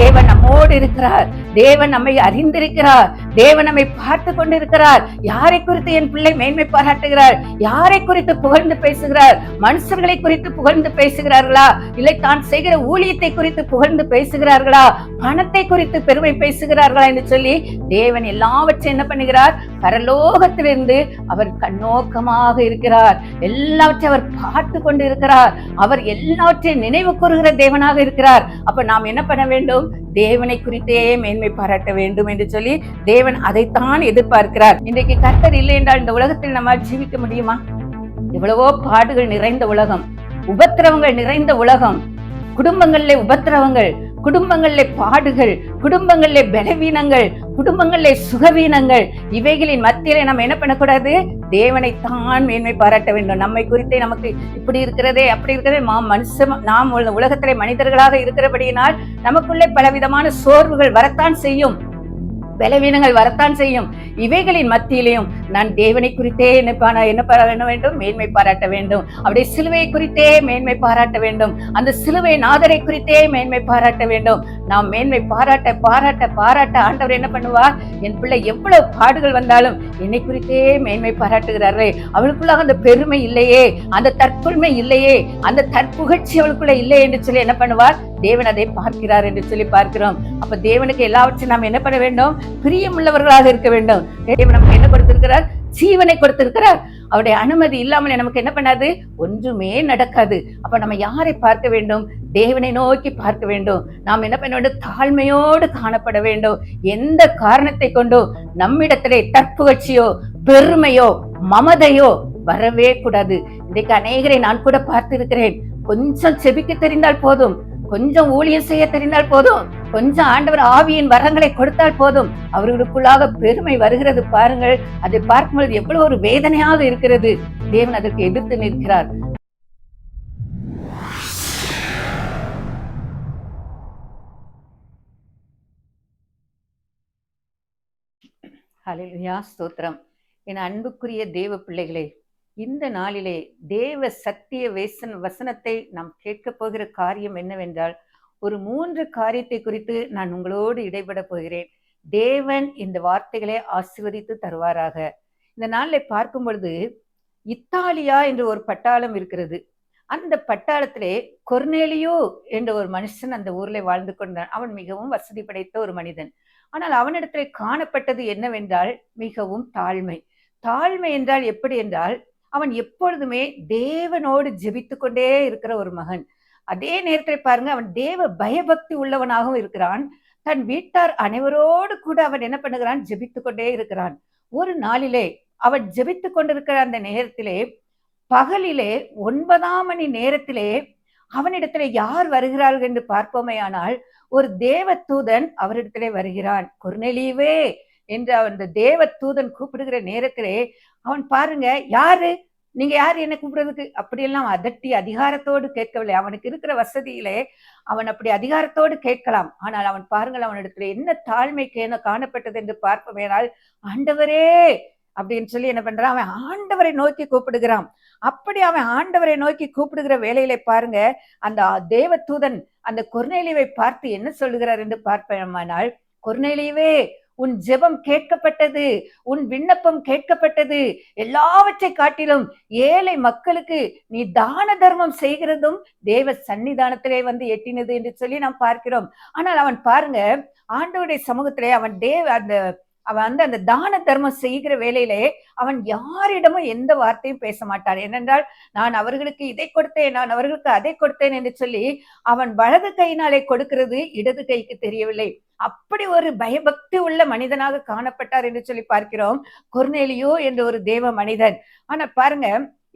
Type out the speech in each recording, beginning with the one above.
தேவன் நம்மோடு இருக்கிறார். தேவன் நம்மை அறிந்திருக்கிறார். தேவன் நம்மை பார்த்து கொண்டிருக்கிறார். யாரை குறித்து என் பிள்ளை மேன்மை பாராட்டுகிறார்? யாரை குறித்து புகழ்ந்து பேசுகிறார்? மனுஷர்களை குறித்து புகழ்ந்து பேசுகிறார்களா? இல்லை தான் செய்கிற ஊழியத்தை குறித்து புகழ்ந்து பேசுகிறார்களா? பணத்தை குறித்து பெருமை பேசுகிறார்களா என்று சொல்லி தேவன் எல்லாவற்றையும் என்ன பண்ணுகிறார்? பரலோகத்திலிருந்து அவர் கண்ணோக்கமாக இருக்கிறார். எல்லாவற்றையும் அவர் பார்த்து கொண்டு இருக்கிறார் அவர் எல்லாவற்றையும் நினைவு கூறுகிற தேவனாக இருக்கிறார். அப்ப நாம் என்ன பண்ண வேண்டும்? தேவனை குறித்தே மேன்மை பாராட்ட வேண்டும் என்று சொல்லி தேவ தேவன் அதைத்தான் எதிர்பார்க்கிறார். இன்றைக்கு கர்த்தர் இல்லை என்றால் இந்த உலகத்தில் நம்மால் ஜீவிக்க முடியுமா? எவ்வளவோ பாடுகள் நிறைந்த உலகம் உபத்திரவங்கள் நிறைந்த உலகம் குடும்பங்களிலே உபத்திரவங்கள் குடும்பங்களிலே பாடுகள் குடும்பங்களிலே பலவீனங்கள் குடும்பங்களிலே சுகவீனங்கள் இவைகளின் மத்தியிலே நம்ம என்ன பண்ணக்கூடாது? தேவனை தான் மேன்மை பாராட்ட வேண்டும். நம்மை குறித்தே நமக்கு இப்படி இருக்கிறதே அப்படி இருக்கிறதே. மா மனுஷ நாம் உலகத்திலே மனிதர்களாக இருக்கிறபடியினால் நமக்குள்ளே பலவிதமான சோர்வுகள் வரத்தான் செய்யும். பலவீனங்கள் வரத்தான் செய்யும். இவைகளின் மத்தியிலையும் நான் தேவனை குறித்தே என்ன என்ன பாராட்ட வேண்டும்? மேன்மை பாராட்ட வேண்டும். அவருடைய சிலுவை குறித்தே மேன்மை பாராட்ட வேண்டும். அந்த சிலுவை நாதரை குறித்தே மேன்மை பாராட்ட வேண்டும். நாம் மேன்மை பாராட்ட பாராட்ட பாராட்ட ஆண்டவர் என்ன பண்ணுவார்? என் பிள்ளை எவ்வளவு பாடுகள் வந்தாலும் என்னை குறித்தே மேன்மை பாராட்டுகிறாரே. அவளுக்குள்ளாக அந்த பெருமை இல்லையே. அந்த தற்புரிமை இல்லையே. அந்த தற்புகழ்ச்சி அவளுக்குள்ள இல்லை என்று சொல்லி என்ன பண்ணுவார்? தேவன் அதை பார்க்கிறார் என்று சொல்லி பார்க்கிறோம். அப்ப தேவனுக்கு எல்லாவற்றையும் நாம் என்ன பண்ண வேண்டும்? பிரியமுள்ளவர்களாக இருக்க வேண்டும். தேவன் நமக்கு என்ன கொடுத்திருக்கிறார்? ஜீவனை கொடுத்திருக்கிறார். அவருடைய அனுமதி இல்லாமல் நமக்கு என்ன பண்ணாது? ஒன்றுமே நடக்காது. அப்ப நம்ம யாரை பார்க்க வேண்டும்? தேவனை நோக்கி பார்க்க வேண்டும். நாம் என்ன பண்ண வேண்டும்? தாழ்மையோடு காணப்பட வேண்டும். எந்த காரணத்தை கொண்டோ நம்மிடத்திலே தற்புகழ்ச்சியோ பெருமையோ மமதையோ வரவே கூடாது. இன்றைக்கு அநேகரை நான் கூட பார்த்திருக்கிறேன். கொஞ்சம் செபிக்க தெரிந்தால் போதும். கொஞ்சம் ஊழியம் செய்ய தெரிந்தால் போதும். கொஞ்சம் ஆண்டவர் ஆவியின் வரங்களை கொடுத்தால் போதும். அவர்களுக்குள்ளாக பெருமை வருகிறது பாருங்கள். அதை பார்க்கும்பொழுது எவ்வளவு ஒரு வேதனையாக இருக்கிறது. தேவன் அதற்கு எதிர்த்து நிற்கிறார். ஹalleluya ஸ்தோத்திரம். என் அன்புக்குரிய தேவ பிள்ளைகளே இந்த நாளிலே தேவ சத்திய வேசன் வசனத்தை நாம் கேட்கப் போகிற காரியம் என்னவென்றால் ஒரு மூன்று காரியத்தை குறித்து நான் உங்களோடு இடைபட போகிறேன். தேவன் இந்த வார்த்தைகளை ஆசிர்வதித்து தருவாராக. இந்த நாளில் பார்க்கும் பொழுது இத்தாலியா என்ற ஒரு பட்டாளம் இருக்கிறது. அந்த பட்டாளத்திலே கொர்னேலியோ என்ற ஒரு மனுஷன் அந்த ஊரில் வாழ்ந்து கொண்டான் அவன் மிகவும் வசதி படைத்த ஒரு மனிதன். ஆனால் அவனிடத்திலே காணப்பட்டது என்னவென்றால் மிகவும் தாழ்மை. தாழ்மை என்றால் எப்படி என்றால் அவன் எப்பொழுதுமே தேவனோடு ஜெபித்து கொண்டே இருக்கிற ஒரு மகன். அதே நேரத்தில் பாருங்க அவன் தேவ பயபக்தி உள்ளவனாகவும் இருக்கிறான். தன் வீட்டார் அனைவரோடு கூட அவன் என்ன பண்ணுகிறான்? ஜெபித்து கொண்டே இருக்கிறான். ஒரு நாளிலே அவன் ஜெபித்து கொண்டிருக்கிற அந்த நேரத்திலே பகலிலே ஒன்பதாம் மணி நேரத்திலே அவனிடத்திலே யார் வருகிறார்கள் என்று பார்ப்போமேயானால் ஒரு தேவ தூதன் அவரிடத்திலே வருகிறான். கொர்நெலியவே என்று அந்த தேவ தூதன் கூப்பிடுகிற நேரத்திலே அவன் பாருங்க யாரு? நீங்க யார் என்ன கூப்பிடுறதுக்கு? அப்படியெல்லாம் அதட்டி அதிகாரத்தோடு கேட்கவில்லை. அவனுக்கு இருக்கிற வசதியிலே அவன் அப்படி அதிகாரத்தோடு கேட்கலாம். ஆனால் அவன் பாருங்கள் அவனிடத்துல என்ன தாழ்மை கேன காணப்பட்டது என்று பார்ப்பவேனால் ஆண்டவரே! அப்படின்னு சொல்லி என்ன பண்றான்? அவன் ஆண்டவரை நோக்கி கூப்பிடுகிறான். அப்படி அவன் ஆண்டவரை நோக்கி கூப்பிடுகிற வேலையில பாருங்க அந்த தேவ தூதன் அந்த குர்நெலிவை பார்த்து என்ன சொல்லுகிறார் என்று பார்ப்பேனால் குர்நெலிவே உன் ஜெபம் கேட்கப்பட்டது உன் விண்ணப்பம் கேட்கப்பட்டது. எல்லாவற்றை காட்டிலும் ஏழை மக்களுக்கு நீ தான தர்மம் செய்கிறதும் தேவ சன்னிதானத்திலே வந்து எட்டினது என்று சொல்லி நாம் பார்க்கிறோம். ஆனால் அவன் பாருங்க ஆண்டவருடைய சமூகத்திலே அவன் தேவ அந்த அவன் வந்து அந்த தான தர்மம் செய்கிற வேலையிலே அவன் யாரிடமும் எந்த வார்த்தையும் பேச மாட்டான். ஏனென்றால் நான் அவர்களுக்கு இதை கொடுத்தேன் நான் அவர்களுக்கு அதை கொடுத்தேன் என்று சொல்லி அவன் வலது கையினாலே கொடுக்கிறது இடது கைக்கு தெரியவில்லை. அப்படி ஒரு பயபக்தி உள்ள மனிதனாக காணப்பட்டார் என்று சொல்லி பார்க்கிறோம். கொர்னேலியோ என்ற ஒரு தேவ மனிதன். ஆனா பாருங்க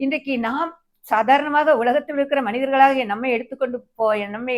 இன்றைக்கு நாம் சாதாரணமாக உலகத்தில் இருக்கிற மனிதர்களாக நம்மை எடுத்துக்கொண்டு போ நம்மை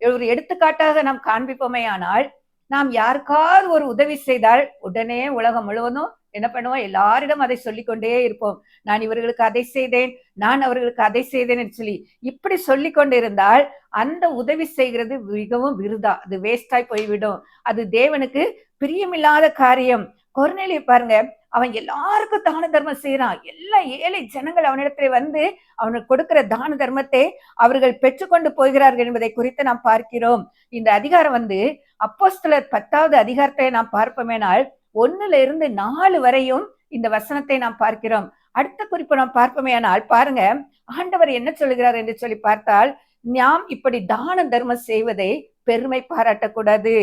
ஒரு எடுத்துக்காட்டாக நாம் காண்பிப்போமே ஆனால் நாம் யாருக்காவது ஒரு உதவி செய்தால் உடனே உலகம் முழுவதும் என்ன பண்ணுவோம்? எல்லாரிடம் அதை சொல்லிக்கொண்டே இருப்போம். நான் இவர்களுக்கு அதை செய்தேன் நான் அவர்களுக்கு அதை செய்தேன் என்று சொல்லி இப்படி சொல்லி கொண்டிருந்தால் அந்த உதவி செய்கிறது மிகவும் விருதா. அது வேஸ்டாய் போய்விடும். அது தேவனுக்கு பிரியமில்லாத காரியம். கொர்நேலியை பாருங்க அவன் எல்லாருக்கும் தான தர்மம் செய்யறான் எல்லா ஏழை ஜனங்கள் அவனிடத்துல வந்து அவனுக்கு கொடுக்கிற தான தர்மத்தை அவர்கள் பெற்றுக்கொண்டு போகிறார்கள் என்பதை குறித்து நாம் பார்க்கிறோம். இந்த அதிகாரம் வந்து அப்போஸ்தலர் பத்தாவது அதிகாரத்தை நாம் பார்ப்போமேனால் ஒன்னுல இருந்து நாலு வரையும் இந்த வசனத்தை நாம் பார்க்கிறோம். அடுத்த குறிப்பு நாம் பார்ப்போமேனால் பாருங்க ஆண்டவர் என்ன சொல்கிறார் என்று சொல்லி பார்த்தால் நாம் இப்படி தான தர்மம் செய்வதை பெருமை பாராட்டக்கூடாது.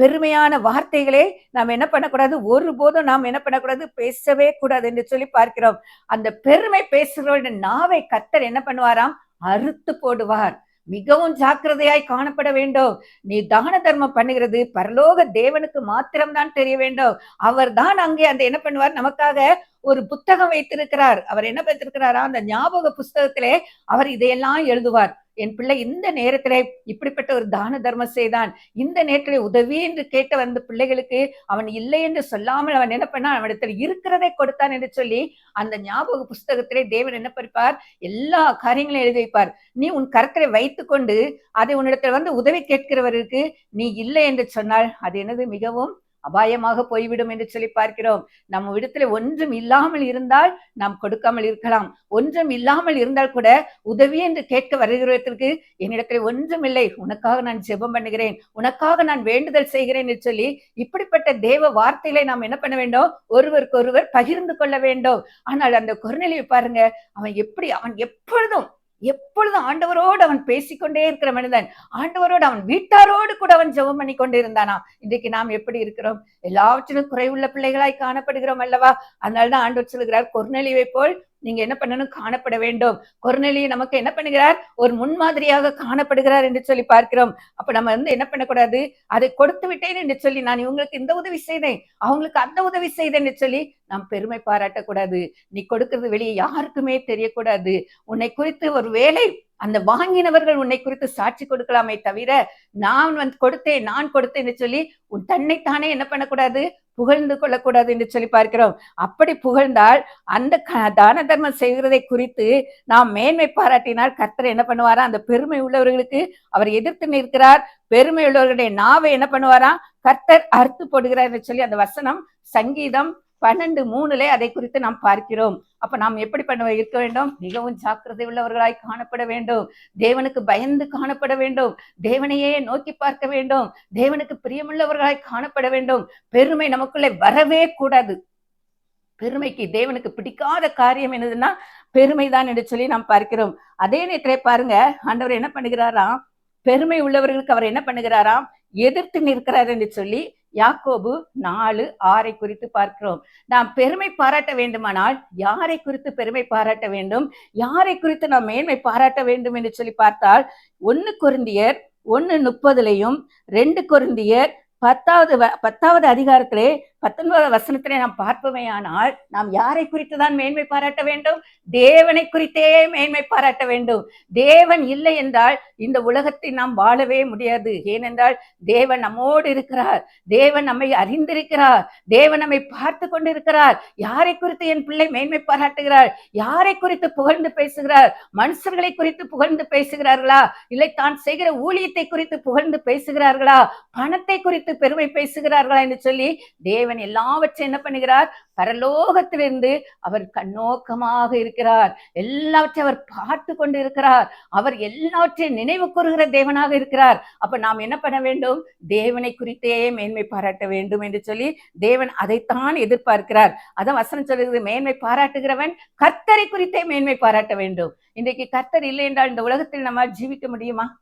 பெருமையான வார்த்தைகளே நாம் என்ன பண்ணக்கூடாது? ஒருபோதும் நாம் என்ன பண்ணக்கூடாது? பேசவே கூடாது என்று சொல்லி பார்க்கிறோம். அந்த பெருமை பேசுகிறவருடைய நாவை கத்தர் என்ன பண்ணுவாராம்? அறுத்து போடுவார். மிகவும் ஜாக்கிரதையாய் காணப்பட வேண்டும். நீ தான தர்மம் பண்ணுகிறது. பரலோக தேவனுக்கு மாத்திரம்தான் தெரிய வேண்டும். அவர் தான் அங்கே அந்த என்ன பண்ணுவார்? நமக்காக ஒரு புத்தகம் வைத்திருக்கிறார். அவர் என்ன வைத்திருக்கிறாரா? அந்த ஞாபக புஸ்தகத்திலே அவர் இதையெல்லாம் எழுதுவார். என் பிள்ளை இந்த நேரத்திலே இப்படிப்பட்ட ஒரு தான தர்மம் செய்தான். இந்த நேரத்துல உதவி என்று கேட்ட வந்த பிள்ளைகளுக்கு அவன் இல்லை என்று சொல்லாமல் அவன் என்ன பண்ணான் அவனிடத்தில் இருக்கிறதை கொடுத்தான் என்று சொல்லி அந்த ஞாபக புஸ்தகத்திலே தேவன் என்ன படிப்பார் எல்லா காரியங்களையும் எழுதி வைப்பார். நீ உன் கருத்தை வைத்துக்கொண்டு அதை உன்னிடத்துல வந்து உதவி கேட்கிறவருக்கு நீ இல்லை என்று சொன்னால் அது எனது மிகவும் அபாயமாக போய்விடும் என்று சொல்லி பார்க்கிறோம். நம்ம இடத்துல ஒன்றும் இல்லாமல் இருந்தால் நாம் கொடுக்காமல் இருக்கலாம். ஒன்றும் இல்லாமல் இருந்தால் கூட உதவி என்று கேட்க வருகிறதற்கு என்னிடத்தில் ஒன்றும் இல்லை. உனக்காக நான் ஜெபம் பண்ணுகிறேன். உனக்காக நான் வேண்டுதல் செய்கிறேன் என்று சொல்லி இப்படிப்பட்ட தேவ வார்த்தைகளை நாம் என்ன பண்ண வேண்டும்? ஒருவருக்கு ஒருவர் பகிர்ந்து கொள்ள வேண்டும். ஆனால் அந்த குரநிலையை பாருங்க அவன் எப்படி அவன் எப்பொழுதும் எப்பொழுதும் ஆண்டவரோடு அவன் பேசிக்கொண்டே இருக்கிற மனிதன் ஆண்டவரோடு அவன் வீட்டாரோடு கூட அவன் ஜெபம் பண்ணி கொண்டு இருந்தானா? இன்றைக்கு நாம் எப்படி இருக்கிறோம்? எல்லாவற்றிலும் குறைவுள்ள பிள்ளைகளாய் காணப்படுகிறோம் அல்லவா? அதனால்தான் ஆண்டவர் சொல்லுகிறார் கொர்நெலிவை போல் நீங்க என்ன பண்ணணும்? காணப்பட வேண்டும். கொர்நெலி நமக்கு என்ன பண்ணுகிறார்? ஒரு முன்மாதிரியாக காணப்படுகிறார் என்று சொல்லி பார்க்கிறோம். அப்ப நம்ம வந்து என்ன பண்ணக்கூடாது? அதை கொடுத்து விட்டேன் என்று சொல்லி நான் இவங்களுக்கு இந்த உதவி செய்தேன். அவங்களுக்கு அந்த உதவி செய்தேன் என்று சொல்லி நாம் பெருமை பாராட்டக்கூடாது. நீ கொடுக்கிறது வெளியே யாருக்குமே தெரியக்கூடாது. உன்னை குறித்து ஒரு வேலை அந்த வாங்கினவர்கள் உன்னை குறித்து சாட்சி கொடுக்கலாமே தவிர நான் வந்து கொடுத்தேன் நான் கொடுத்தேன் சொல்லி உன் தன்னைத்தானே என்ன பண்ணக்கூடாது? புகழ்ந்து கொள்ளக்கூடாது என்று சொல்லி பார்க்கிறோம். அப்படி புகழ்ந்தால் அந்த க- தான தர்மம் செய்கிறதை குறித்து நாம் மேன்மை பாராட்டினால் கர்த்தர் என்ன பண்ணுவாரா? அந்த பெருமை உள்ளவர்களுக்கு அவர் எதிர்த்து நிற்கிறார். பெருமை உள்ளவர்களுடைய நாவை என்ன பண்ணுவாரா? கர்த்தர் அறுத்து போடுகிறார் என்று சொல்லி அந்த வசனம் சங்கீதம் பன்னெண்டு மூணுலே அதை குறித்து நாம் பார்க்கிறோம். அப்ப நாம் எப்படி பண்ண இருக்க வேண்டும்? மிகவும் ஜாக்கிரதை உள்ளவர்களாய் காணப்பட வேண்டும். தேவனுக்கு பயந்து காணப்பட வேண்டும். தேவனையே நோக்கி பார்க்க வேண்டும். தேவனுக்கு பிரியமுள்ளவர்களாய் காணப்பட வேண்டும். பெருமை நமக்குள்ளே வரவே கூடாது. பெருமைக்கு தேவனுக்கு பிடிக்காத காரியம் என்னதுன்னா பெருமைதான் என்று சொல்லி நாம் பார்க்கிறோம். அதே நேரத்திலே பாருங்க ஆண்டவர் என்ன பண்ணுகிறாராம்? பெருமை உள்ளவர்களுக்கு அவர் என்ன பண்ணுகிறாராம்? எதிர்த்து நிற்கிறார் என்று சொல்லி யாக்கோபு நாலு ஆறை குறித்து பார்க்கிறோம். நாம் பெருமை பாராட்ட வேண்டுமானால் யாரை குறித்து பெருமை பாராட்ட வேண்டும்? யாரை குறித்து நாம் மேன்மை பாராட்ட வேண்டும் என்று சொல்லி பார்த்தால் ஒன்னு கொருந்தியர் ஒன்னு முப்பதுலையும் ரெண்டு கொருந்தியர் பத்தாவது வ- பத்தாவது அதிகாரத்திலே பத்தொன்பதாவது வசனத்திலே நாம் பார்ப்பவையானால் நாம் யாரை குறித்து தான் மேன்மை பாராட்ட வேண்டும்? தேவனை குறித்தே மேன்மை பாராட்ட வேண்டும். தேவன் இல்லை என்றால் இந்த உலகத்தை நாம் வாழவே முடியாது. ஏனென்றால் தேவன் நம்மோடு இருக்கிறார். தேவன் நம்மை அறிந்திருக்கிறார். தேவன் நம்மை பார்த்து கொண்டிருக்கிறார். யாரை குறித்து என் பிள்ளை மேன்மை பாராட்டுகிறார் யாரை குறித்து புகழ்ந்து பேசுகிறார்? மனுஷர்களை குறித்து புகழ்ந்து பேசுகிறார்களா? இல்லை தான் செய்கிற ஊழியத்தை குறித்து புகழ்ந்து பேசுகிறார்களா? பணத்தை குறித்து பெருமை பேசுகிறார்களா என்று சொல்லி தேவன் எல்லாவற்றையும் என்ன பண்ணுகிறார்? பரலோகத்திலிருந்து அவர் கண்ணோக்கமாக இருக்கிறார். எல்லாவற்றையும் அவர் பார்த்து கொண்டு இருக்கிறார் அவர் எல்லாவற்றையும் நினைவு கூறுகிற தேவனாக இருக்கிறார். அப்ப நாம் என்ன பண்ண வேண்டும்? தேவனை குறித்தே மேன்மை பாராட்ட வேண்டும் என்று சொல்லி தேவன் அதைத்தான் எதிர்பார்க்கிறார். அதான் வசனம் சொல்லுகிறது மேன்மை பாராட்டுகிறவன் கர்த்தரை குறித்தே மேன்மை பாராட்ட வேண்டும். இன்றைக்கு கர்த்தர் இல்லை என்றால் இந்த உலகத்தில் நம்ம ஜீவிக்க முடியுமா?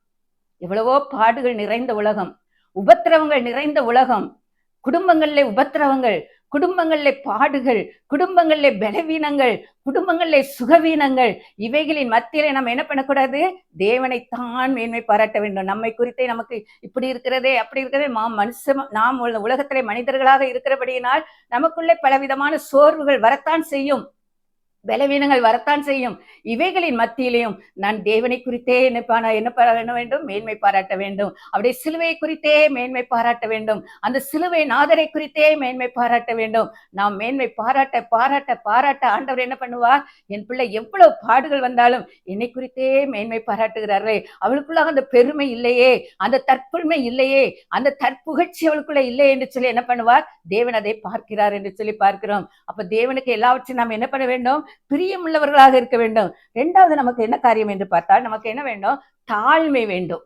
எவ்வளவோ பாடுகள் நிறைந்த உலகம் உபத்திரவங்கள் நிறைந்த உலகம் குடும்பங்களிலே உபத்திரவங்கள் குடும்பங்களிலே பாடுகள் குடும்பங்களிலே பலவீனங்கள் குடும்பங்களிலே சுகவீனங்கள் இவைகளின் மத்தியில நம்ம என்ன பண்ணக்கூடாது? தேவனைத்தான் மேன்மை பாராட்ட வேண்டும். நம்மை குறித்தே நமக்கு இப்படி இருக்கிறதே அப்படி இருக்கிறதே மா மனுஷ நாம் உலகத்திலே மனிதர்களாக இருக்கிறபடியினால் நமக்குள்ளே பலவிதமான சோர்வுகள் வரத்தான் செய்யும். பலவீனங்கள் வரத்தான் செய்யும். இவைகளின் மத்தியிலையும் நான் தேவனை குறித்தே என்ன பா- என்ன பாராட்ட வேண்டும்? மேன்மை பாராட்ட வேண்டும். அப்படியே சிலுவை குறித்தே மேன்மை பாராட்ட வேண்டும். அந்த சிலுவை நாதரை குறித்தே மேன்மை பாராட்ட வேண்டும். நாம் மேன்மை பாராட்ட பாராட்ட பாராட்ட ஆண்டவர் என்ன பண்ணுவார்? என் பிள்ளை எவ்வளவு பாடுகள் வந்தாலும் என்னை குறித்தே மேன்மை பாராட்டுகிறார்களே அவளுக்குள்ளாக அந்த பெருமை இல்லையே. அந்த தற்பெருமை இல்லையே. அந்த தற்புகழ்ச்சி அவளுக்குள்ள இல்லை என்று சொல்லி என்ன பண்ணுவார்? தேவன் அதை பார்க்கிறார் என்று சொல்லி பார்க்கிறோம். அப்ப தேவனுக்கு எல்லாவற்றையும் நாம் என்ன பண்ண வேண்டும்? பிரியமுள்ளவர்களாக இருக்க வேண்டும். ரெண்டாவது நமக்கு என்ன காரியம் என்று பார்த்தால் நமக்கு என்ன வேண்டும்? தாழ்மை வேண்டும்.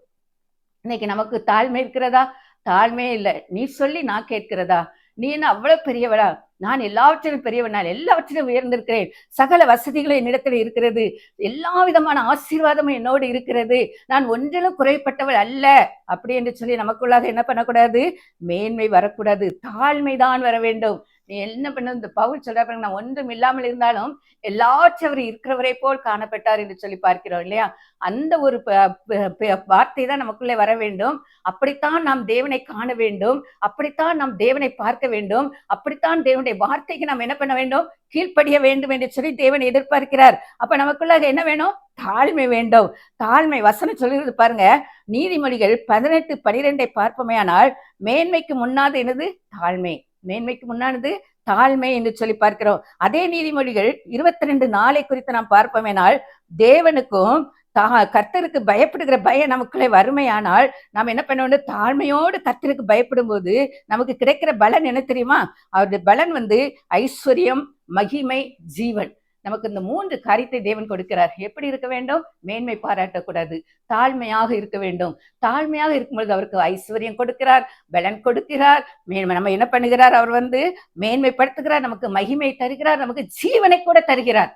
இன்னைக்கு நமக்கு தாழ்மை இருக்கிறதா? தாழ்மையே இல்லை. நீ சொல்லி நான் கேட்கிறதா? நீ என்ன அவ்வளவு பெரியவளா? நான் எல்லாவற்றிலும் பெரியவன். நான் எல்லாவற்றிலும் உயர்ந்திருக்கிறேன். சகல வசதிகளும் என்னிடத்தில் இருக்கிறது. எல்லா விதமான ஆசீர்வாதமும் என்னோடு இருக்கிறது. நான் ஒன்றிலும் குறைப்பட்டவள் அல்ல. அப்படி என்று சொல்லி நமக்குள்ளாக என்ன பண்ணக்கூடாது? மேன்மை வரக்கூடாது. தாழ்மைதான் வர வேண்டும். நீ என்ன பண்ண? இந்த பவுல் சொல்ற நான் ஒன்றும் இல்லாமல் இருந்தாலும் எல்லாச்சவர் இருக்கிறவரை போல் காணப்பட்டார் என்று சொல்லி பார்க்கிறோம் இல்லையா? அந்த ஒரு ப- வார்த்தை தான் நமக்குள்ளே வர வேண்டும். அப்படித்தான் நாம் தேவனை காண வேண்டும். அப்படித்தான் நாம் தேவனை பார்க்க வேண்டும். அப்படித்தான் தேவனுடைய வார்த்தைக்கு நாம் என்ன பண்ண வேண்டும்? கீழ்ப்படிய வேண்டும் என்று சொல்லி தேவன் எதிர்பார்க்கிறார். அப்ப நமக்குள்ள என்ன வேணும்? தாழ்மை வேண்டும். தாழ்மை வசனம் சொல்கிறது பாருங்க நீதிமொழிகள் பதினெட்டு பனிரெண்டை பார்ப்போமேயானால் மேன்மைக்கு முன்னாது என்னது? தாழ்மை. மேன்மைக்கு முன்னானது தாழ்மை என்று சொல்லி பார்க்கிறோம். அதே நீதிமொழிகள் இருபத்தி ரெண்டு நாளை குறித்து நாம் பார்ப்போமேனால் தேவனுக்கும் தா கர்த்தருக்கு பயப்படுகிற பயம் நமக்குள்ளே வறுமையானால் நாம் என்ன பண்ணணும் தாழ்மையோடு கர்த்தருக்கு பயப்படும் போது நமக்கு கிடைக்கிற பலன் என்ன தெரியுமா? அவருடைய பலன் வந்து ஐஸ்வர்யம் மகிமை ஜீவன். நமக்கு இந்த மூன்று காரியத்தை தேவன் கொடுக்கிறார். எப்படி இருக்க வேண்டும்? மேன்மை பாராட்டக்கூடாது. தாழ்மையாக இருக்க வேண்டும். தாழ்மையாக இருக்கும்பொழுது அவருக்கு ஐஸ்வர்யம் கொடுக்கிறார் பலன் கொடுக்கிறார். மேன்மை நம்ம என்ன பண்ணுகிறார்? அவர் வந்து மேன்மைப்படுத்துகிறார் நமக்கு மகிமை தருகிறார் நமக்கு ஜீவனை கூட தருகிறார்.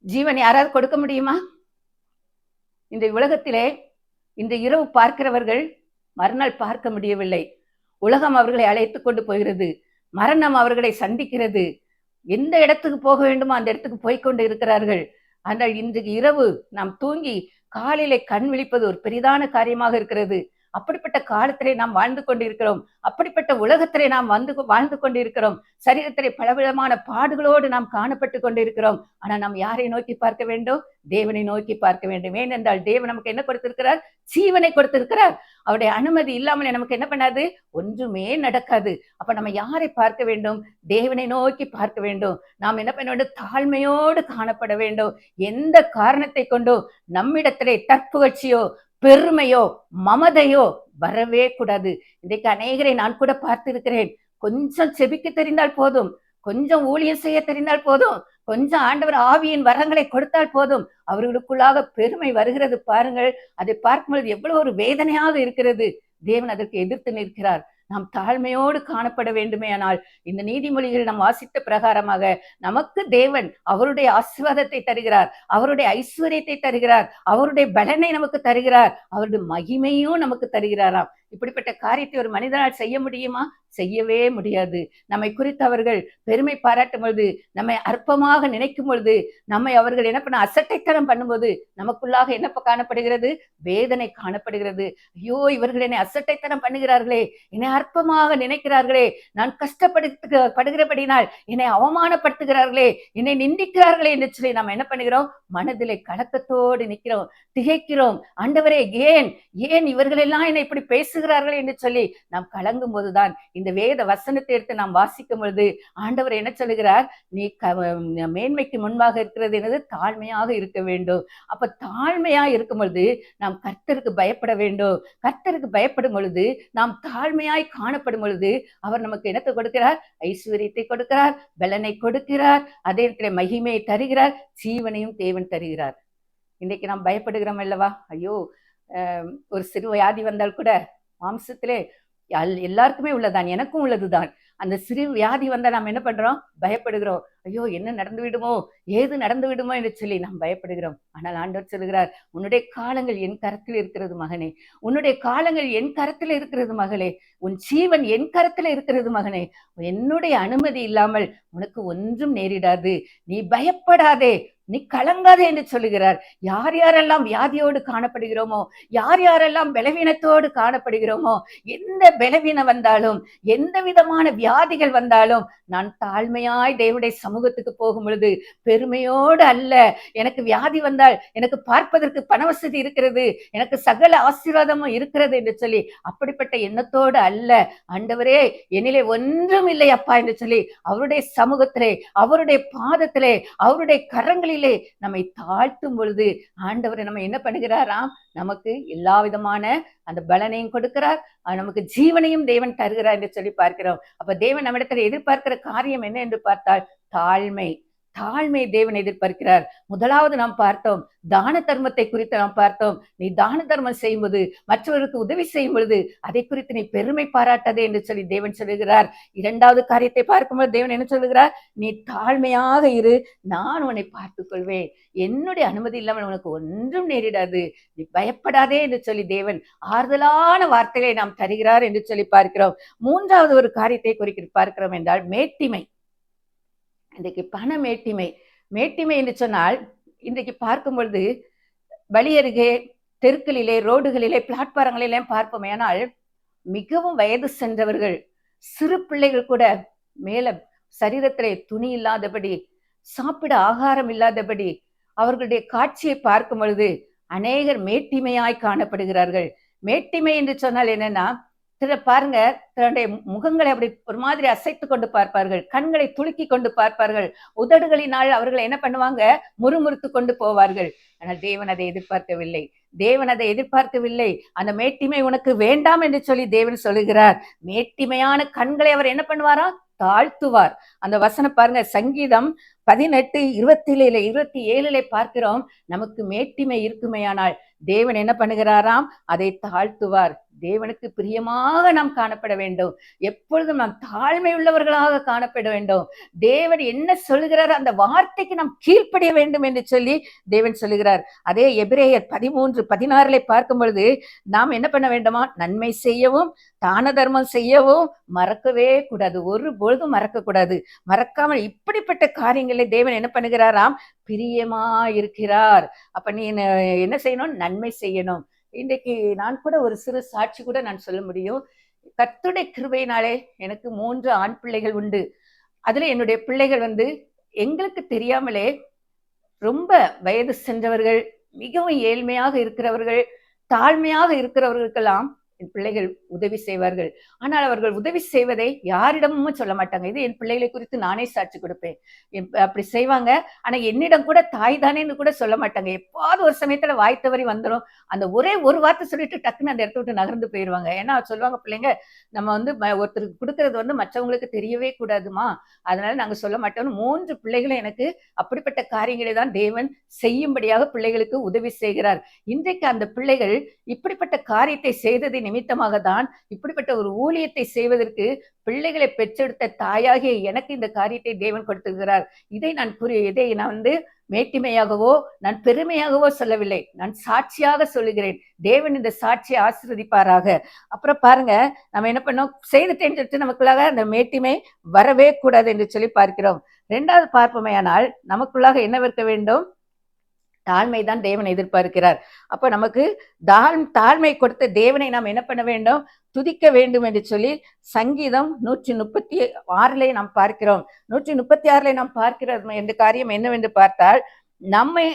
ஜீவன் யாராவது கொடுக்க முடியுமா? இந்த உலகத்திலே இந்த இரவு பார்க்கிறவர்கள் மறுநாள் பார்க்க முடியவில்லை. உலகம் அவர்களை அழைத்து கொண்டு போகிறது. மரணம் அவர்களை சந்திக்கிறது. எந்த இடத்துக்கு போக வேண்டுமோ அந்த இடத்துக்கு போய்க்கொண்டு இருக்கிறார்கள். ஆனால் இன்றைக்கு இரவு நாம் தூங்கி காலையில கண் விழிப்பது ஒரு பெரிதான காரியமாக இருக்கிறது. அப்படிப்பட்ட காலத்திலே நாம் வாழ்ந்து கொண்டிருக்கிறோம். அப்படிப்பட்ட உலகத்திலே நாம் வந்து வாழ்ந்து கொண்டிருக்கிறோம். சரீரத்திலே பலவிதமான பாடுகளோடு நாம் காணப்பட்டு கொண்டிருக்கிறோம். ஆனா நாம் யாரை நோக்கி பார்க்க வேண்டும்? தேவனை நோக்கி பார்க்க வேண்டும். ஏனென்றால் தேவன் நமக்கு என்ன கொடுத்திருக்கிறார்? ஜீவனை கொடுத்திருக்கிறார். அவருடைய அனுமதி இல்லாமல் நமக்கு என்ன பண்ணாது? ஒன்றுமே நடக்காது. அப்ப நம்ம யாரை பார்க்க வேண்டும்? தேவனை நோக்கி பார்க்க வேண்டும். நாம் என்ன பண்ண வேண்டும்? தாழ்மையோடு காணப்பட வேண்டும். எந்த காரணத்தை கொண்டோ? நம்மிடத்திலே தற்புகழ்ச்சியோ பெருமையோ மமதையோ வரவே கூடாது. இன்றைக்கு அநேகரை நான் கூட பார்த்திருக்கிறேன். கொஞ்சம் செபிக்க தெரிந்தால் போதும். கொஞ்சம் ஊழியம் செய்ய தெரிந்தால் போதும். கொஞ்சம் ஆண்டவர் ஆவியின் வரங்களை கொடுத்தால் போதும். அவர்களுக்குள்ளாக பெருமை வருகிறது பாருங்கள். அதை பார்க்கும்பொழுது எவ்வளவு ஒரு வேதனையாக இருக்கிறது. தேவன் அதற்கு எதிர்த்து நிற்கிறார். நாம் தாழ்மையோடு காணப்பட வேண்டுமே ஆனால் இந்த நீதிமொழிகள் நாம் வாசித்த பிரகாரமாக நமக்கு தேவன் அவருடைய ஆசீர்வாதத்தை தருகிறார் அவருடைய ஐஸ்வர்யத்தை தருகிறார் அவருடைய பலனை நமக்கு தருகிறார் அவருடைய மகிமையும் நமக்கு தருகிறாராம். இப்படிப்பட்ட காரியத்தை ஒரு மனிதனால் செய்ய முடியுமா? செய்யவே முடியாது. நம்மை குறித்து அவர்கள் பெருமை பாராட்டும் பொழுது நம்மை அற்பமாக நினைக்கும் பொழுது நம்மை அவர்கள் என்ன பண்ண அசட்டைத்தனம் பண்ணும்போது நமக்குள்ளாக என்ன காணப்படுகிறது? வேதனை காணப்படுகிறது. ஐயோ இவர்கள் என்னை அசட்டைத்தனம் பண்ணுகிறார்களே என்னை அற்பமாக நினைக்கிறார்களே நான் கஷ்டப்படுத்து படுகிறபடினால் என்னை அவமானப்படுத்துகிறார்களே என்னை நிந்திக்கிறார்களே என்று சொல்லி நாம் என்ன பண்ணுகிறோம்? மனதிலே கலக்கத்தோடு நிற்கிறோம் திகைக்கிறோம். ஆண்டவரே ஏன்? ஏன் இவர்கள் எல்லாம் என்னை இப்படி பேசுகிறார்கள் என்று சொல்லி நாம் கலங்கும் போதுதான் இந்த வேத வசனத்தை எடுத்து நாம் வாசிக்கும் பொழுது ஆண்டவர் என்ன சொல்லுகிறார்? நீ க- மேன்மைக்கு முன்பாக இருக்கிறது எனது தாழ்மையாக இருக்க வேண்டும். அப்ப தாழ்மையா இருக்கும் பொழுது நாம் கர்த்தருக்கு பயப்பட வேண்டும். கர்த்தருக்கு பயப்படும் பொழுது நாம் தாழ்மையாய் காணப்படும் பொழுது அவர் நமக்கு என்னத்தை கொடுக்கிறார்? ஐஸ்வர்யத்தை கொடுக்கிறார் பலனை கொடுக்கிறார் அதே இடத்துல மகிமையை தருகிறார் ஜீவனையும் தேவன் தருகிறார். இன்னைக்கு நாம் பயப்படுகிறோம் அல்லவா? ஐயோ ஆஹ் ஒரு சிறு வியாதி வந்தால் கூட மாம்சத்திலே எல்- எல்லாருக்குமே உள்ளதான் எனக்கும் உள்ளதுதான். அந்த சிறு வியாதி வந்தா நாம் என்ன பண்றோம்? பயப்படுகிறோம். ஐயோ என்ன நடந்து விடுமோ? ஏது நடந்து விடுமோ என்று சொல்லி நாம் பயப்படுகிறோம். ஆனால் ஆண்டவர் சொல்கிறார் உன்னுடைய காலங்கள் என் கரத்தில் இருக்கிறது மகனே. உன்னுடைய காலங்கள் என் கரத்தில் இருக்கிறது மகளே. உன் ஜீவன் என் கரத்தில் இருக்கிறது மகனே. என்னுடைய அனுமதி இல்லாமல் உனக்கு ஒன்றும் நேரிடாது. நீ பயப்படாதே. நீ கலங்காதே என்று சொல்லுகிறார். யார் யாரெல்லாம் வியாதியோடு காணப்படுகிறோமோ யார் யாரெல்லாம் பலவீனத்தோடு காணப்படுகிறோமோ எந்த பலவீனம் வந்தாலும் எந்த விதமான வியாதிகள் வந்தாலும் நான் தாழ்மையாய் தேவடைய சமூகத்துக்கு போகும் பொழுது பெருமையோடு அல்ல. எனக்கு வியாதி வந்தால் எனக்கு பார்ப்பதற்கு பணவசதி இருக்கிறது எனக்கு சகல ஆசீர்வாதமும் இருக்கிறது என்று சொல்லி அப்படிப்பட்ட எண்ணத்தோடு அல்ல. ஆண்டவரே என்னிலே ஒன்றும் இல்லை அப்பா என்று சொல்லி அவருடைய சமூகத்திலே அவருடைய பாதத்திலே அவருடைய கரங்களில் நம்மை தாழ்த்தும் பொழுது ஆண்டவர் நம்ம என்ன பண்ணுகிறாராம்? நமக்கு எல்லா விதமான அந்த பலனையும் கொடுக்கிறார். நமக்கு ஜீவனையும் தேவன் தருகிறார் என்று சொல்லி பார்க்கிறோம். அப்ப தேவன் நம்மிடத்தில் எதிர்பார்க்கிற காரியம் என்ன என்று பார்த்தால் தாழ்மை. தாழ்மை தேவன் எதிர்பார்க்கிறார். முதலாவது நாம் பார்த்தோம் தான தர்மத்தை குறித்து நாம் பார்த்தோம். நீ தான தர்மம் செய்யும்போது மற்றவருக்கு உதவி செய்யும் பொழுது அதை குறித்து நீ பெருமை பாராட்டாதே என்று சொல்லி தேவன் சொல்லுகிறார். இரண்டாவது காரியத்தை பார்க்கும்போது தேவன் என்ன சொல்லுகிறார்? நீ தாழ்மையாக இரு நான் உன்னை பார்த்துக் கொள்வேன் என்னுடைய அனுமதி இல்லாமல் உனக்கு ஒன்றும் நேரிடாது. நீ பயப்படாதே என்று சொல்லி தேவன் ஆறுதலான வார்த்தைகளை நாம் தருகிறார் என்று சொல்லி பார்க்கிறோம். மூன்றாவது ஒரு காரியத்தை குறித்து பார்க்கிறோம் என்றால் மேட்டிமை. இன்றைக்கு பண மேட்டிமை மேட்டிமை என்று சொன்னால் இன்றைக்கு பார்க்கும் பொழுது வழியருகே தெருக்களிலே ரோடுகளிலே பிளாட்பாரங்களிலே பார்ப்போம் ஆனால் மிகவும் வயது சென்றவர்கள் சிறு பிள்ளைகள் கூட மேல சரீரத்திலே துணி இல்லாதபடி சாப்பிட ஆகாரம் இல்லாதபடி அவர்களுடைய காட்சியை பார்க்கும் பொழுது அநேகர் மேட்டிமையாய் காணப்படுகிறார்கள். மேட்டிமை என்று சொன்னால் என்னன்னா சில பாருங்க தன்னுடைய முகங்களை அப்படி ஒரு மாதிரி அசைத்து கொண்டு பார்ப்பார்கள் கண்களை துளுக்கி கொண்டு பார்ப்பார்கள். உதடுகளினால் அவர்களை என்ன பண்ணுவாங்க? முறுமுறுத்து கொண்டு போவார்கள். ஆனால் தேவன் அதை எதிர்பார்க்கவில்லை. தேவன் அதை எதிர்பார்க்கவில்லை. அந்த மேட்டிமை உனக்கு வேண்டாம் என்று சொல்லி தேவன் சொல்லுகிறார். மேட்டிமையான கண்களை அவர் என்ன பண்ணுவாராம் தாழ்த்துவார். அந்த வசனம் பாருங்க சங்கீதம் பதினெட்டு இருபத்தி இருபத்தி ஏழுல பார்க்கிறோம் நமக்கு மேட்டிமை இருக்குமையானால் தேவன் என்ன பண்ணுகிறாராம்? அதை தாழ்த்துவார். தேவனுக்கு பிரியமாக நாம் காணப்பட வேண்டும். எப்பொழுதும் நாம் தாழ்மை உள்ளவர்களாக காணப்பட வேண்டும். தேவன் என்ன சொல்லுகிறார் அந்த வார்த்தைக்கு நாம் கீழ்ப்படிய வேண்டும் என்று சொல்லி தேவன் சொல்லுகிறார் அதே எபிரேயர் பதிமூன்று பதினாறுல பார்க்கும் பொழுது நாம் என்ன பண்ண வேண்டுமா? நன்மை செய்யவும் தான தர்மம் செய்யவும் மறக்கவே கூடாது. ஒரு பொழுதும் மறக்க கூடாது மறக்காமல் இப்படிப்பட்ட காரியங்கள் தேவன் என்ன பண்ணுகிறாராம்? பிரியமா இருக்கிறார் அப்ப நீ என்ன செய்யணும்? நன்மை செய்யணும். இன்றைக்கு நான் கூட ஒரு சிறு சாட்சி கூட நான் சொல்ல முடியும். கத்துடைய கிருபையினாலே எனக்கு மூன்று ஆண் பிள்ளைகள் உண்டு. அதுல என்னுடைய பிள்ளைகள் வந்து எங்களுக்கு தெரியாமலே ரொம்ப வயது சென்றவர்கள் மிகவும் ஏழ்மையாக இருக்கிறவர்கள் தாழ்மையாக இருக்கிறவர்களுக்கெல்லாம் என் பிள்ளைகள் உதவி செய்வார்கள். ஆனால் அவர்கள் உதவி செய்வதை யாரிடமும் சொல்ல மாட்டாங்க. இது என் பிள்ளைகளை குறித்து நானே சாட்சி கொடுப்பேன். அப்படி செய்வாங்க. ஆனா என்னிடம் கூட தாய் தானேன்னு கூட சொல்ல மாட்டாங்க. எப்பாவது ஒரு சமயத்துல வாய் தவறி வந்துடும் அந்த ஒரே ஒரு வார்த்தை சொல்லிட்டு டக்குன்னு அந்த இடத்த விட்டு நகர்ந்து போயிடுவாங்க ஏன்னா சொல்லுவாங்க பிள்ளைங்க நம்ம வந்து ஒருத்தருக்கு கொடுக்கறது வந்து மற்றவங்களுக்கு தெரியவே கூடாதுமா. அதனால நாங்க சொல்ல மாட்டோம் மூன்று பிள்ளைகளும் எனக்கு அப்படிப்பட்ட காரியங்களை தான் தேவன் செய்யும்படியாக பிள்ளைகளுக்கு உதவி செய்கிறார். இன்றைக்கு அந்த பிள்ளைகள் இப்படிப்பட்ட காரியத்தை செய்ததை நிமித்தமாக தான் இப்படிப்பட்ட ஒரு ஊழியத்தை செய்வதற்கு பிள்ளைகளை பெற்றெடுத்த தாயாகிய எனக்கு இந்த காரியத்தை தேவன் கொடுத்துருக்கிறார். இதை நான் புரிய இதை நான் வந்து மேட்டிமையாகவோ நான் பெருமையாகவோ சொல்லவில்லை. நான் சாட்சியாக சொல்லுகிறேன். தேவன் இந்த சாட்சியை ஆசிர்வதிப்பாராக. அப்புறம் பாருங்க நம்ம என்ன பண்ணோம்? செய்துட்டேன்னு சொல்லிட்டு நமக்குள்ளாக அந்த மேட்டிமை வரவே கூடாது என்று சொல்லி பார்க்கிறோம். ரெண்டாவது பார்ப்போமையானால் நமக்குள்ளாக என்ன இருக்க வேண்டும்? தாழ்மை தான் தேவன் எதிர்பார்க்கிறார். அப்போ நமக்கு தாழ் தாழ்மை கொடுத்த தேவனை நாம் என்ன பண்ண வேண்டும்? துதிக்க வேண்டும் என்று சொல்லி சங்கீதம் நூற்றி முப்பத்தி ஆறிலே நாம் பார்க்கிறோம். நூற்றி முப்பத்தி ஆறிலே நாம் பார்க்கிறோம் என்ற காரியம் என்னவென்று பார்த்தால் நம்மை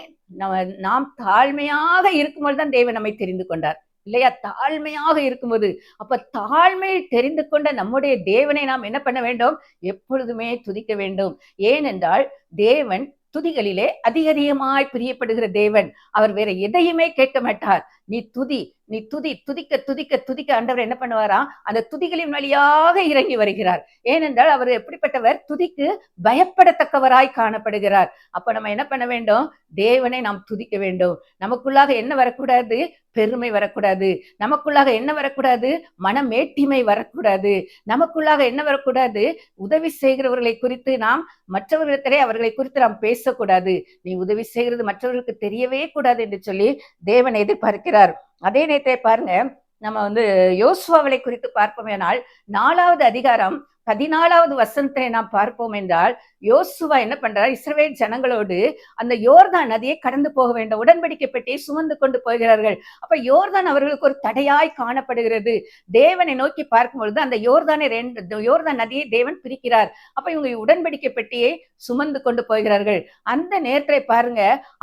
நாம் தாழ்மையாக இருக்கும்போது தான் தேவன் நம்மை தெரிந்து கொண்டார். இல்லையா? தாழ்மையாக இருக்கும்போது. அப்ப தாழ்மையில் தெரிந்து கொண்ட நம்முடைய தேவனை நாம் என்ன பண்ண வேண்டும்? எப்பொழுதுமே துதிக்க வேண்டும். ஏனென்றால் தேவன் துதிகளிலே அதிக அதிகமாய் பிரியப்படுகிற தேவன். அவர் வேற எதையுமே கேட்க மாட்டார். நீ துதி நீ துதி துதிக்க துதிக்க துதிக்க ஆண்டவர் என்ன பண்ணுவாரா? அந்த துதிகளின் வழியாக இறங்கி வருகிறார். ஏனென்றால் அவர் எப்படிப்பட்டவர்? துதிக்கு பயப்படத்தக்கவராய் காணப்படுகிறார். அப்ப நம்ம என்ன பண்ண வேண்டும்? தேவனை நாம் துதிக்க வேண்டும். நமக்குள்ளாக என்ன வரக்கூடாது? பெருமை வரக்கூடாது. நமக்குள்ளாக என்ன வரக்கூடாது? மனமேட்டிமை வரக்கூடாது. நமக்குள்ளாக என்ன வரக்கூடாது? உதவி செய்கிறவர்களை குறித்து நாம் மற்றவர்களிடத்திலே அவர்களை குறித்து நாம் பேசக்கூடாது. நீ உதவி செய்கிறது மற்றவர்களுக்கு தெரியவே கூடாது என்று சொல்லி தேவன் எதிர்பார்க்கிறார். அதே நேரத்தை பாருங்க நம்ம வந்து யோசுவாவளை குறித்து பார்ப்போம் என்றால் நாலாவது அதிகாரம் பதினாலாவது வசனத்தை நாம் பார்ப்போம் என்றால் யோசுவா என்ன பண்றார் இஸ்ரவேல் ஜனங்களோடு அந்த யோர்தான் நதியை கடந்து போக வேண்டும். உடன்படிக்கை பெட்டியை சுமந்து கொண்டு போகிறார்கள். அப்ப யோர்தான் அவர்களுக்கு ஒரு தடையாய் காணப்படுகிறது. தேவனை நோக்கி பார்க்கும் பொழுது அந்த யோர்தானை ரெண்டு யோர்தான் நதியை தேவன் பிரிக்கிறார். அப்ப இவங்க உடன்படிக்கை பெட்டியை சுமந்து கொண்டு போகிறார்கள். அந்த நேரத்தை பாருங்க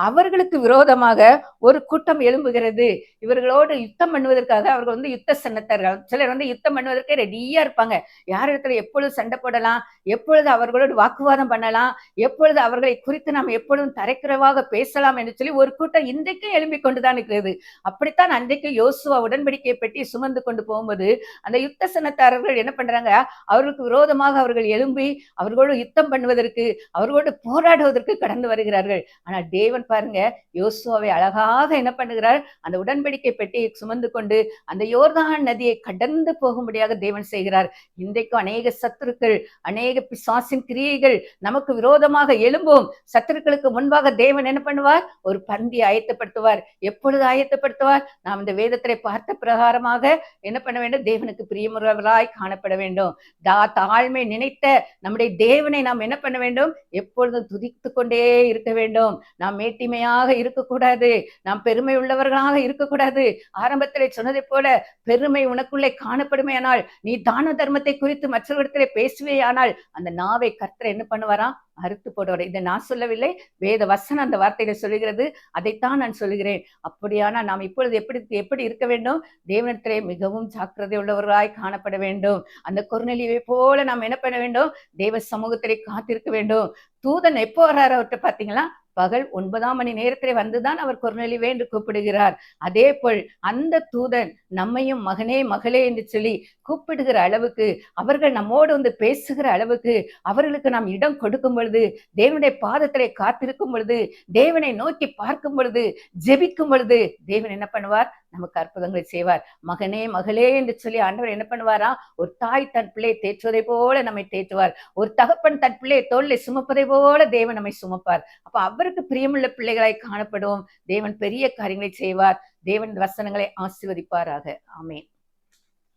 அவர்களுக்கு விரோதமாக ஒரு கூட்டம் எழும்புகிறது. இவர்களோடு யுத்தம் பண்ணுவதற்காக அவர்கள் வந்து யுத்த சன்னத்தர்கள். சிலர் வந்து யுத்தம் பண்ணுவதற்கே ரெடியா இருப்பாங்க. யார் இடத்துல எப்பொழுது சண்டை போடலாம்? எப்பொழுது அவர்களோடு வாக்குவாதம் பண்ணலாம். எப்பொழுது அவர்களை குறித்து நாம் எப்பொழுதும் தரைக்குறைவாக பேசலாம் என்று சொல்லி ஒரு கூட்டம் இன்றைக்கும் எழும்பிக் கொண்டுதான் இருக்கிறது. அப்படித்தான் அன்றைக்கு யோசுவா உடன்படிக்கையை பெட்டி சுமந்து கொண்டு போகும்போது அந்த யுத்த சனத்தாரர்கள் என்ன பண்றாங்க? அவர்களுக்கு விரோதமாக அவர்கள் எழும்பி அவர்களோடு யுத்தம் பண்ணுவதற்கு அவர்களோடு போராடுவதற்கு கடந்து வருகிறார்கள். ஆனால் தேவன் பாருங்க யோசுவாவை அழகாக என்ன பண்ணுகிறார்? அந்த உடன்படிக்கை பெட்டியை சுமந்து கொண்டு அந்த யோர்தான் நதியை கடந்து போகும்படியாக தேவன் செய்கிறார். இன்றைக்கும் அநேக சத்துருக்கள் அநேக பிசாசின் கிரியைகள் நமக்கு விரோதமாக எழும்பும் சத்துருக்களுக்கு முன்பாக தேவன் என்ன பண்ணுவார்? ஒரு பந்தி ஆயத்தப்படுத்துவார். எப்பொழுது ஆயத்தப்படுத்துவார்? நாம் இந்த வேதத்தை பார்த்த பிரகாரமாக என்ன பண்ண வேண்டும்? தேவனுக்கு பிரியமுறவராய் காணப்பட வேண்டும். தா தாழ்மை நினைத்த நம்முடைய தேவனை நாம் என்ன பண்ண வேண்டும்? எப்பொழுதும் துதித்து கொண்டே இருக்க வேண்டும். நாம் மேட்டிமையாக இருக்கக்கூடாது. நாம் பெருமை உள்ளவர்களாக இருக்கக்கூடாது. ஆரம்பத்திலே சொன்னதை போல பெருமை உனக்குள்ளே காணப்படுமையானால் நீ தான தர்மத்தை குறித்து மற்றவர்களிடத்திலே பேசுவேயானால் அந்த நாவை கர்த்தர் என்ன பண்ணுவாரா? அறுத்து போடுவார். இதை நான் சொல்லவில்லை. வேத வசனம் அந்த வார்த்தையில சொல்லுகிறது. அதைத்தான் நான் சொல்லுகிறேன். அப்படியானா நாம் இப்பொழுது எப்படி எப்படி இருக்க வேண்டும்? தேவனத்திலே மிகவும் ஜாக்கிரதை உள்ளவர்களாய் காணப்பட வேண்டும். அந்த குறுநிலையை போல நாம் என்ன பண்ண வேண்டும்? தேவ சமூகத்திலே காத்திருக்க வேண்டும். தூதன் எப்போ வர்றாரு அவர்கிட்ட பாத்தீங்களா பகல் ஒன்பதாம் மணி நேரத்திலே வந்துதான் அவர் குரநெளி என்று கூப்பிடுகிறார். அதே போல் அந்த தூதன் நம்மையும் மகனே மகளே என்று சொல்லி கூப்பிடுகிற அளவுக்கு அவர்கள் நம்மோடு வந்து பேசுகிற அளவுக்கு அவர்களுக்கு நாம் இடம் கொடுக்கும் பொழுது தேவனுடைய பாதத்திலே காத்திருக்கும் பொழுது தேவனை நோக்கி பார்க்கும் பொழுது ஜெபிக்கும் பொழுது தேவன் என்ன பண்ணுவார்? நமக்கு அற்புதங்களை செய்வார். மகனே மகளே என்று சொல்லி ஆண்டவர் என்ன பண்ணுவாரா? ஒரு தாய் தன் பிள்ளையை தேற்றுவதை போல நம்மை தேற்றுவார். ஒரு தகப்பன் தன் பிள்ளையை தோல்லை சுமப்பதை போல தேவன் நம்மை சுமப்பார். அப்ப அவருக்கு பிரியமுள்ள பிள்ளைகளாய் காணப்படுவோம் தேவன் பெரிய காரியங்களை செய்வார். தேவன் வசனங்களை ஆசிர்வதிப்பாராக. ஆமேன்.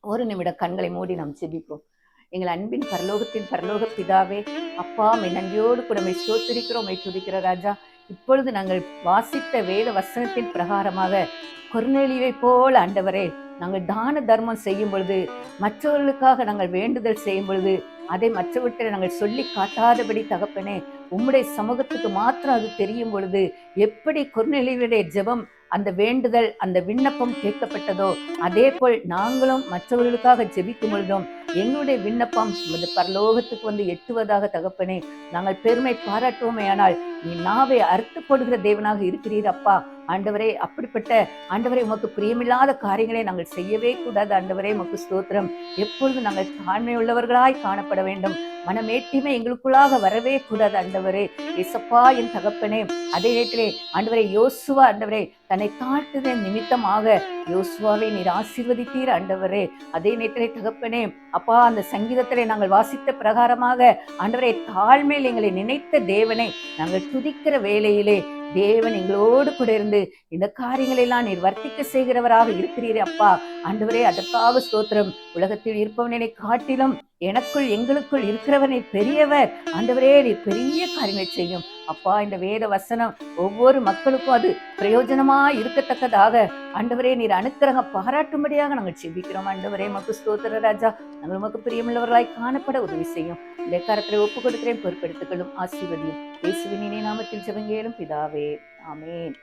ஒரு நிமிடம் கண்களை மூடி நாம் செபிப்போம் எங்கள் அன்பின் பரலோகத்தின் பரலோக பிதாவே அப்பா மை நன்றியோடு கூட மை சோத்திருக்கிறோம் மை துதிக்கிற ராஜா. இப்பொழுது நாங்கள் வாசித்த வேத வசனத்தின் பிரகாரமாக கொர்நேலியை போல ஆண்டவரே நாங்கள் தான தர்மம் செய்யும் பொழுது மற்றவர்களுக்காக நாங்கள் வேண்டுதல் செய்யும் பொழுது அதை மற்றவற்றை நாங்கள் சொல்லி காட்டாதபடி தகப்பனே உம்முடைய சமூகத்துக்கு மாத்திரம் அது தெரியும் பொழுது எப்படி கொர்நெலியுடைய ஜெபம் அந்த வேண்டுதல் அந்த விண்ணப்பம் கேட்கப்பட்டதோ அதே போல் நாங்களும் மற்றவர்களுக்காக ஜெபிக்கும் பொழுதும் என்னுடைய விண்ணப்பம் இந்த பரலோகத்துக்கு வந்து எட்டுவதாக தகப்பனே நாங்கள் பெருமை பாராட்டுவோமே ஆனால் நீ நாவை அறுத்துப்படுகிற தேவனாக இருக்கிறீர் அப்பா. ஆண்டவரே அப்படிப்பட்ட ஆண்டவரே உமக்கு பிரியமில்லாத காரியங்களை நாங்கள் செய்யவே கூடாது. ஆண்டவரே உமக்கு ஸ்தோத்திரம். எப்பொழுதும் நாங்கள் தாழ்மை உள்ளவர்களாய் காணப்பட வேண்டும். மனமேட்டிமை எங்களுக்குள்ளாக வரவே கூடாது ஆண்டவரே. இசப்பா என் தகப்பனே அதே நேரத்திலே ஆண்டவரை யோசுவா ஆண்டவரே தன்னை தாழ்த்துதன் நிமித்தமாக யோசுவாவை நீர் ஆசீர்வதித்தீர் ஆண்டவரே. அதே நேரத்திலே தகப்பனே அப்பா அந்த சங்கீதத்திலே நாங்கள் வாசித்த பிரகாரமாக ஆண்டவரே தாழ்மையில் எங்களை நினைத்த தேவனை நாங்கள் துதிக்கிற வேலையிலே தேவன் எங்களோடு கூட இருந்து இந்த காரியங்களை எல்லாம் நீர் வர்த்திக்க செய்கிறவராக இருக்கிறீரே அப்பா. ஆண்டவரே அதற்காக ஸ்தோத்திரம். உலகத்தில் இருப்பவனை காட்டிலும் எனக்குள் எங்களுக்குள் இருக்கிறவனை பெரியவர். ஆண்டவரே நீ பெரிய காரியங்களை செய்யும். அப்பா இந்த வேத வசனம் ஒவ்வொரு மக்களுக்கும் அது பிரயோஜனமா இருக்கத்தக்கதாக. ஆண்டவரே நீர் அனுக்கிரகம் பாராட்டும்படியாக நாங்கள் செபிக்கிறோம் ஆண்டவரே மக்கு ஸ்தோத்திர ராஜா. நாங்கள் உமக்கு பிரியமுள்ளவர்களாய் காணப்பட உதவி செய்யும். இந்த கரத்தில் ஒப்பு கொடுக்கிறேன் பொறுப்பெடுத்துக்களும் ஆசீர்வதியும். இயேசுவின் நாமத்தில் ஜெபங்கேலும் பிதாவே. ஆமேன்.